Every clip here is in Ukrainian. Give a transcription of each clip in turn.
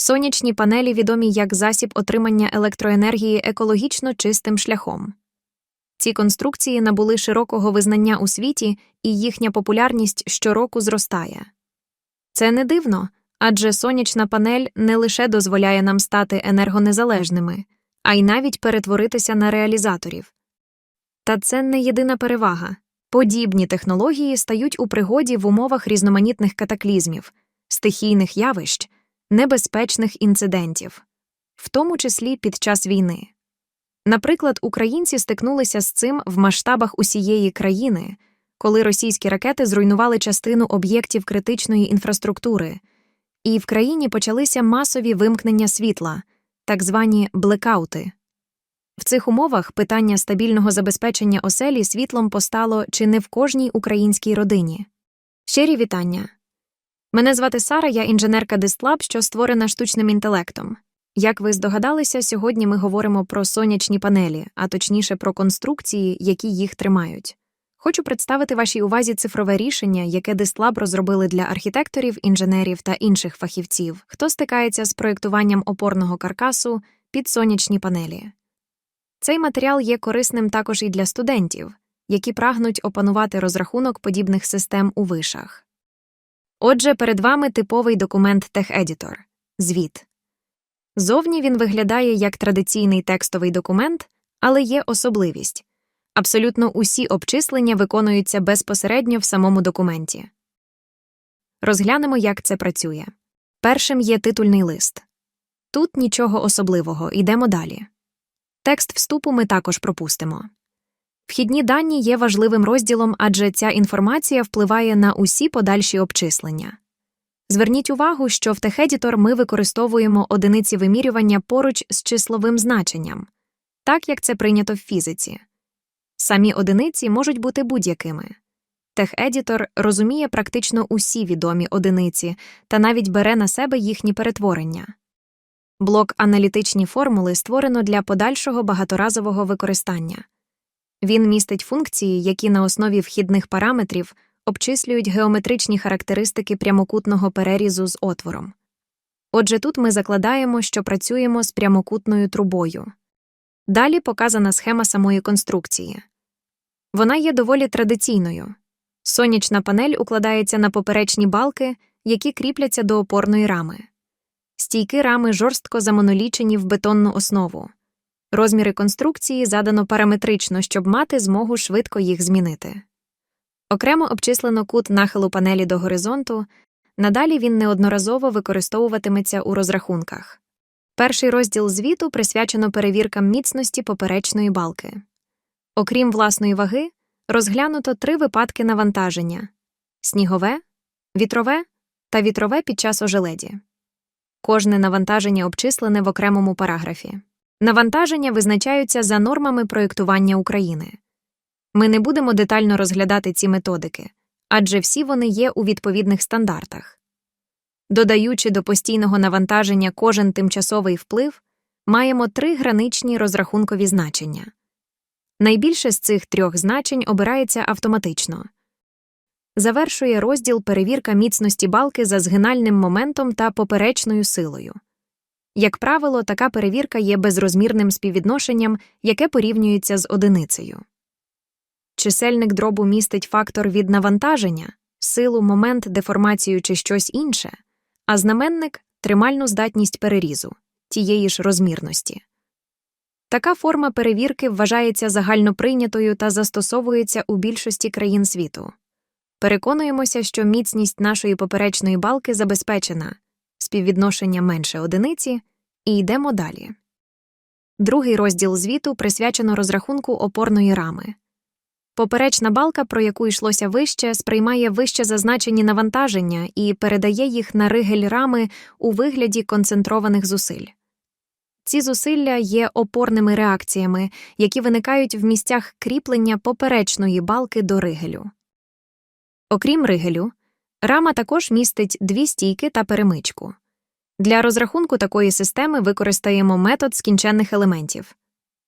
Сонячні панелі відомі як засіб отримання електроенергії екологічно чистим шляхом. Ці конструкції набули широкого визнання у світі, і їхня популярність щороку зростає. Це не дивно, адже сонячна панель не лише дозволяє нам стати енергонезалежними, а й навіть перетворитися на реалізаторів. Та це не єдина перевага. Подібні технології стають у пригоді в умовах різноманітних катаклізмів, стихійних явищ, небезпечних інцидентів, в тому числі під час війни. Наприклад, українці стикнулися з цим в масштабах усієї країни, коли російські ракети зруйнували частину об'єктів критичної інфраструктури, і в країні почалися масові вимкнення світла, так звані блекаути. В цих умовах питання стабільного забезпечення оселі світлом постало чи не в кожній українській родині. Щирі вітання. Мене звати Сара, я інженерка Дистлаб, що створена штучним інтелектом. Як ви здогадалися, сьогодні ми говоримо про сонячні панелі, а точніше про конструкції, які їх тримають. Хочу представити вашій увазі цифрове рішення, яке Дистлаб розробили для архітекторів, інженерів та інших фахівців, хто стикається з проєктуванням опорного каркасу під сонячні панелі. Цей матеріал є корисним також і для студентів, які прагнуть опанувати розрахунок подібних систем у вишах. Отже, перед вами типовий документ TechEditor – звіт. Зовні він виглядає як традиційний текстовий документ, але є особливість. Абсолютно усі обчислення виконуються безпосередньо в самому документі. Розглянемо, як це працює. Першим є титульний лист. Тут нічого особливого, йдемо далі. Текст вступу ми також пропустимо. Вхідні дані є важливим розділом, адже ця інформація впливає на усі подальші обчислення. Зверніть увагу, що в TechEditor ми використовуємо одиниці вимірювання поруч з числовим значенням, так як це прийнято в фізиці. Самі одиниці можуть бути будь-якими. TechEditor розуміє практично усі відомі одиниці та навіть бере на себе їхні перетворення. Блок аналітичні формули створено для подальшого багаторазового використання. Він містить функції, які на основі вхідних параметрів обчислюють геометричні характеристики прямокутного перерізу з отвором. Отже, тут ми закладаємо, що працюємо з прямокутною трубою. Далі показана схема самої конструкції. Вона є доволі традиційною. Сонячна панель укладається на поперечні балки, які кріпляться до опорної рами. Стійки рами жорстко замонолічені в бетонну основу. Розміри конструкції задано параметрично, щоб мати змогу швидко їх змінити. Окремо обчислено кут нахилу панелі до горизонту, надалі він неодноразово використовуватиметься у розрахунках. Перший розділ звіту присвячено перевіркам міцності поперечної балки. Окрім власної ваги, розглянуто три випадки навантаження снігове, вітрове та вітрове під час ожеледі. Кожне навантаження обчислене в окремому параграфі. Навантаження визначаються за нормами проєктування України. Ми не будемо детально розглядати ці методики, адже всі вони є у відповідних стандартах. Додаючи до постійного навантаження кожен тимчасовий вплив, маємо три граничні розрахункові значення. Найбільше з цих трьох значень обирається автоматично. Завершує розділ перевірка міцності балки за згинальним моментом та поперечною силою. Як правило, така перевірка є безрозмірним співвідношенням, яке порівнюється з одиницею. Чисельник дробу містить фактор від навантаження, силу, момент, деформацію чи щось інше, а знаменник тримальну здатність перерізу тієї ж розмірності. Така форма перевірки вважається загальноприйнятою та застосовується у більшості країн світу. Переконуємося, що міцність нашої поперечної балки забезпечена, співвідношення менше одиниці, і йдемо далі. Другий розділ звіту присвячено розрахунку опорної рами. Поперечна балка, про яку йшлося вище, сприймає вище зазначені навантаження і передає їх на ригель рами у вигляді концентрованих зусиль. Ці зусилля є опорними реакціями, які виникають в місцях кріплення поперечної балки до ригелю. Окрім ригелю, рама також містить дві стійки та перемичку. Для розрахунку такої системи використаємо метод скінченних елементів.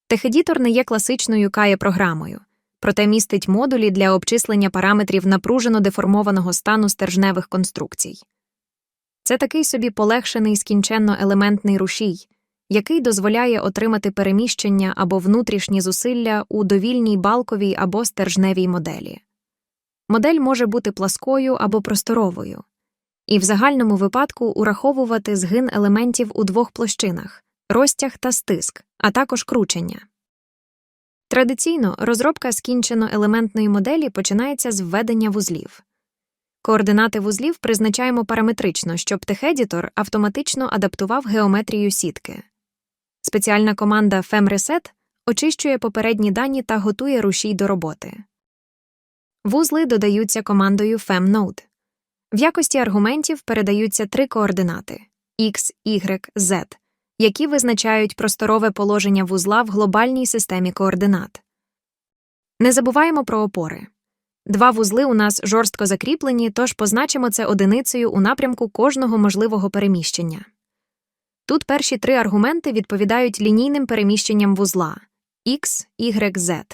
Техедітор не є класичною кає програмою проте містить модулі для обчислення параметрів напружено деформованого стану стержневих конструкцій. Це такий собі полегшений скінченно-елементний рушій, який дозволяє отримати переміщення або внутрішні зусилля у довільній балковій або стержневій моделі. Модель може бути пласкою або просторовою, і в загальному випадку ураховувати згин елементів у двох площинах розтяг та стиск, а також кручення. Традиційно розробка скінчено-елементної моделі починається з введення вузлів. Координати вузлів призначаємо параметрично, щоб техедітор автоматично адаптував геометрію сітки. Спеціальна команда FemReset очищує попередні дані та готує рушій до роботи. Вузли додаються командою FemNode. В якості аргументів передаються три координати X, Y, Z, які визначають просторове положення вузла в глобальній системі координат. Не забуваємо про опори. Два вузли у нас жорстко закріплені, тож позначимо це одиницею у напрямку кожного можливого переміщення. Тут перші три аргументи відповідають лінійним переміщенням вузла X, Y, Z,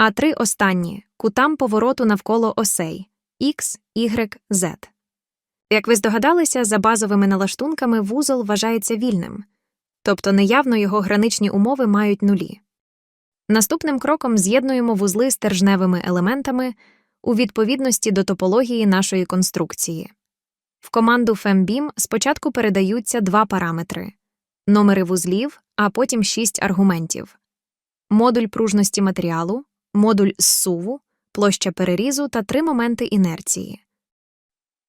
а три останні кутам повороту навколо осей X, Y, Z. Як ви здогадалися, за базовими налаштунками вузол вважається вільним, тобто неявно його граничні умови мають нулі. Наступним кроком з'єднуємо вузли стержневими елементами у відповідності до топології нашої конструкції. В команду FemBeam спочатку передаються два параметри номери вузлів, а потім шість аргументів модуль пружності матеріалу, модуль зсуву, площа перерізу та три моменти інерції.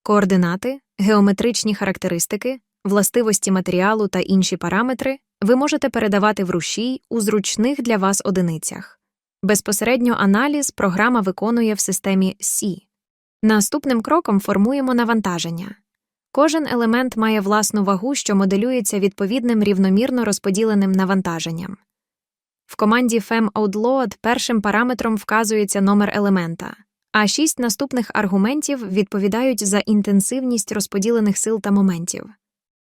Координати, геометричні характеристики, властивості матеріалу та інші параметри ви можете передавати в рушій у зручних для вас одиницях. Безпосередньо аналіз програма виконує в системі C. Наступним кроком формуємо навантаження. Кожен елемент має власну вагу, що моделюється відповідним рівномірно розподіленим навантаженням. В команді FemOutload першим параметром вказується номер елемента, а шість наступних аргументів відповідають за інтенсивність розподілених сил та моментів.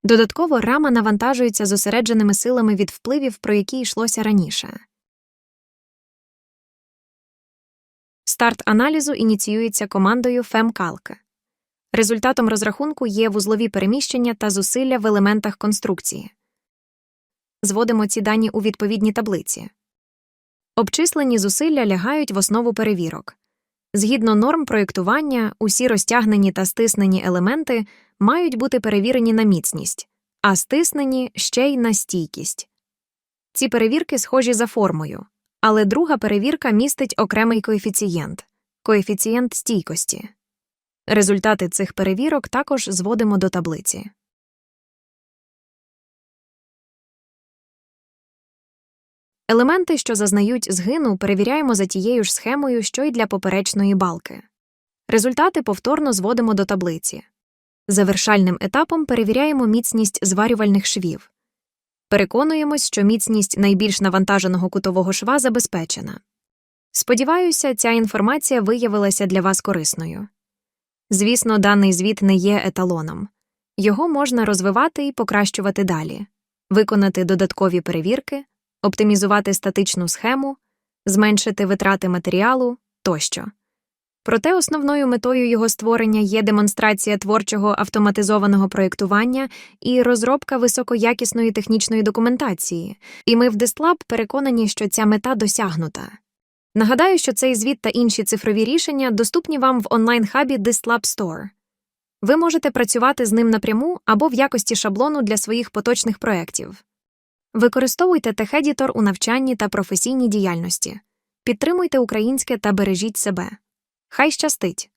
Додатково рама навантажується зосередженими силами від впливів, про які йшлося раніше. Старт аналізу ініціюється командою FemCalc. Результатом розрахунку є вузлові переміщення та зусилля в елементах конструкції. Зводимо ці дані у відповідні таблиці. Обчислені зусилля лягають в основу перевірок. Згідно норм проєктування, усі розтягнені та стиснені елементи мають бути перевірені на міцність, а стиснені ще й на стійкість. Ці перевірки схожі за формою, але друга перевірка містить окремий коефіцієнт коефіцієнт стійкості. Результати цих перевірок також зводимо до таблиці. Елементи, що зазнають згину, перевіряємо за тією ж схемою, що й для поперечної балки. Результати повторно зводимо до таблиці. Завершальним етапом перевіряємо міцність зварювальних швів. Переконуємось, що міцність найбільш навантаженого кутового шва забезпечена. Сподіваюся, ця інформація виявилася для вас корисною. Звісно, даний звіт не є еталоном. Його можна розвивати і покращувати далі, виконати додаткові перевірки, оптимізувати статичну схему, зменшити витрати матеріалу тощо. Проте основною метою його створення є демонстрація творчого автоматизованого проєктування і розробка високоякісної технічної документації, і ми в Дистлаб переконані, що ця мета досягнута. Нагадаю, що цей звіт та інші цифрові рішення доступні вам в онлайн-хабі Дистлаб Store. Ви можете працювати з ним напряму або в якості шаблону для своїх поточних проєктів. Використовуйте техедітор у навчанні та професійній діяльності, підтримуйте українське та бережіть себе. Хай щастить!